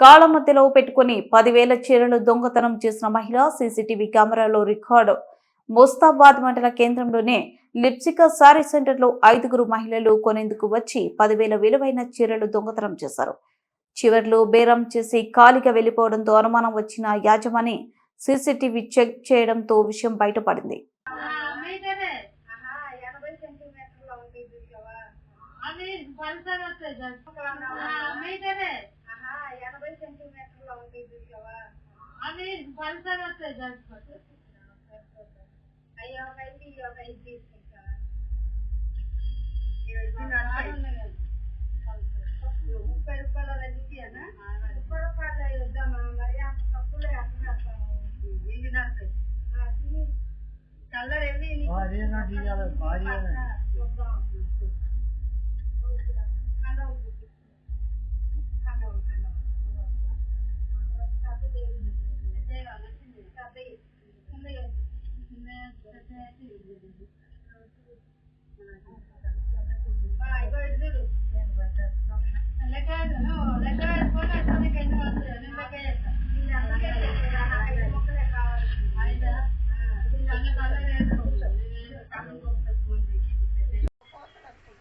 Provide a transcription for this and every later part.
కాళ్ళ మధ్యలో పెట్టుకుని పదివేల చీరలు దొంగతనం చేసిన మహిళ సీసీటీవీ కెమెరాలో రికార్డు. ముస్తాబాద్ మండల కేంద్రంలోనే లిప్సిక సారీ సెంటర్లో ఐదుగురు మహిళలు కొనేందుకు వచ్చి పదివేల విలువైన చీరలు దొంగతనం చేశారు. చివర్లో బేరం చేసి ఖాళీగా వెళ్ళిపోవడంతో అనుమానం వచ్చిన యాజమాని సీసీటీవీ చెక్ చేయడంతో విషయం బయటపడింది. మీటరే. ఎనభై సెంటీమీటర్లు ఉంటాయి చూసావా? అవి పల్సర్ వస్తాయి ఒక ఐదు, ఒక ఐదు తీసుకుంటా. ముప్పై రూపాయలు అలా చూపియనా? ముప్పై రూపాయలు? మరి అంత ఎక్కడ వేస్తాము? ఇవి. కలర్ ఏమి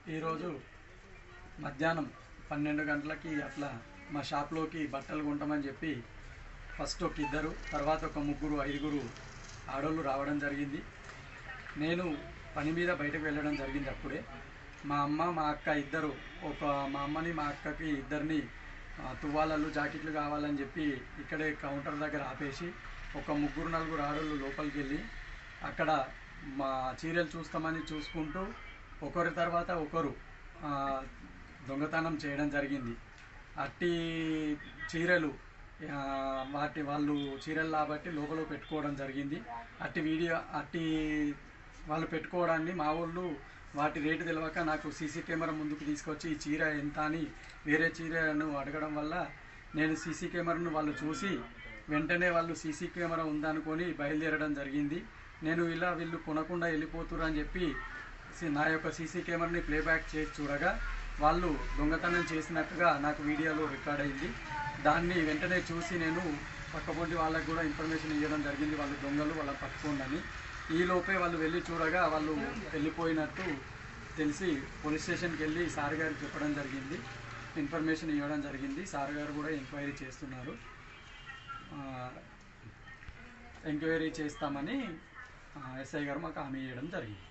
ఈరోజు మధ్యాహ్నం పన్నెండు గంటలకి అట్లా మా షాప్లోకి బట్టలు కొంటామని చెప్పి ఫస్ట్ ఒక ఇద్దరు తర్వాత ఒక ముగ్గురు ఐదుగురు ఆడోళ్ళు రావడం జరిగింది. నేను పని మీద బయటకు వెళ్ళడం జరిగింది అప్పుడే మా అమ్మ మా అక్క ఇద్దరు ఒక మా అమ్మని మా అక్కకి ఇద్దరిని తువ్వాలలు జాకెట్లు కావాలని చెప్పి ఇక్కడే కౌంటర్ దగ్గర ఆపేసి ఒక ముగ్గురు నలుగురు ఆడోళ్ళు లోపలికి వెళ్ళి అక్కడ మా చీరలు చూస్తామని చూసుకుంటూ ఒకరి తర్వాత ఒకరు దొంగతనం చేయడం జరిగింది. అట్టి చీరలు వాటి వాళ్ళు చీరలు కాబట్టి లోపల పెట్టుకోవడం జరిగింది. అట్టి వీడియో అట్టి వాళ్ళు పెట్టుకోవడాన్ని మా వాళ్ళు వాటి రేటు తెలియక నాకు సీసీ కెమెరా ముందుకు తీసుకొచ్చి ఈ చీర ఎంత అని వేరే చీరను అడగడం వల్ల నేను సీసీ కెమెరాను వాళ్ళు చూసి వెంటనే వాళ్ళు సీసీ కెమెరా ఉందనుకొని బయలుదేరడం జరిగింది. నేను ఇలా వీళ్ళు కొనకుండా వెళ్ళిపోతురు అని చెప్పి సి- నా యొక్క సీసీ కెమెరాని ప్లేబ్యాక్ చేసి చూడగా వాళ్ళు దొంగతనం చేసినట్టుగా నాకు వీడియోలో రికార్డ్ అయింది. దాన్ని వెంటనే చూసి నేను పక్కపొంటి వాళ్ళకు కూడా ఇన్ఫర్మేషన్ ఇవ్వడం జరిగింది. వాళ్ళు దొంగలు వాళ్ళని పట్టుకోండి ఈలోపే వాళ్ళు వెళ్ళి చూడగా వాళ్ళు వెళ్ళిపోయినట్టు తెలిసి పోలీస్ స్టేషన్కి వెళ్ళి సార్ గారికి చెప్పడం జరిగింది. ఇన్ఫర్మేషన్ ఇవ్వడం జరిగింది. సార్ గారు కూడా ఎంక్వైరీ చేస్తున్నారు. ఎంక్వైరీ చేస్తామని ఎస్ఐ గారు మాకు హామీ ఇవ్వడం జరిగింది.